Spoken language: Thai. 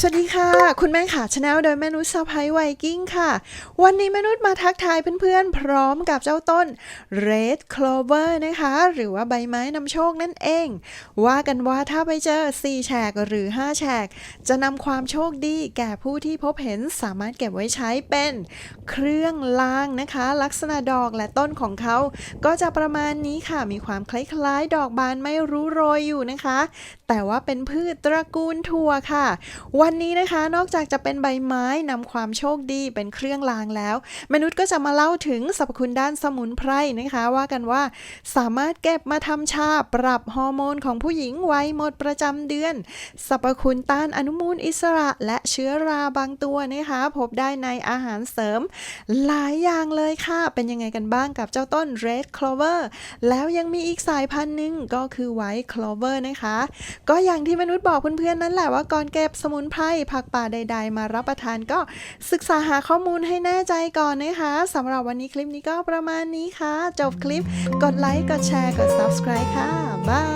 สวัสดีค่ะ คุณแม่ค่ะชาแนลโดยแม่นุชสะพ้ายไวกิ้งค่ะ วันนี้แม่นุชมาทักทายเพื่อนๆ พร้อมกับเจ้าต้น Red Clover นะคะ หรือว่าใบไม้นำโชคนั่นเอง ว่ากันว่าถ้าไปเจอ 4 แฉกหรือ 5 แฉก จะนำความโชคดีแก่ผู้ที่พบเห็นสามารถเก็บไว้ใช้เป็นเครื่องรางนะคะ ลักษณะดอกและต้นของเขา ก็จะประมาณนี้ค่ะมีความคล้ายๆ ดอกบานไม่รู้โรยอยู่นะคะ แต่ว่าเป็นพืชตระกูลถั่วค่ะวันนี้นะคะนอกจากจะเป็นใบไม้นำความโชคดีเป็นเครื่องรางแล้ว มนุษย์ก็จะมาเล่าถึงสรรพคุณด้านสมุนไพรนะคะ ว่ากันว่าสามารถเก็บมาทำชาปรับฮอร์โมนของผู้หญิงไว้หมดประจำเดือนสรรพคุณต้านอนุมูลอิสระและเชื้อราบางตัวนะคะ พบได้ในอาหารเสริม หลายอย่างเลยค่ะ เป็นยังไงกันบ้างกับเจ้าต้น Red Clover แล้วยังมีอีกสายพันธุ์หนึ่งก็คือ White Clover นะคะ ก็อย่างที่มนุษย์บอกเพื่อนๆนั่นแหละว่าก่อนเก็บสมุนไพรผักป่าใด ๆ มารับประทานก็ศึกษาหาข้อมูลให้แน่ใจก่อนนะคะสำหรับวันนี้คลิปนี้ก็ประมาณนี้ค่ะ จบคลิปกดไลค์กดแชร์กด subscribe ค่ะบาย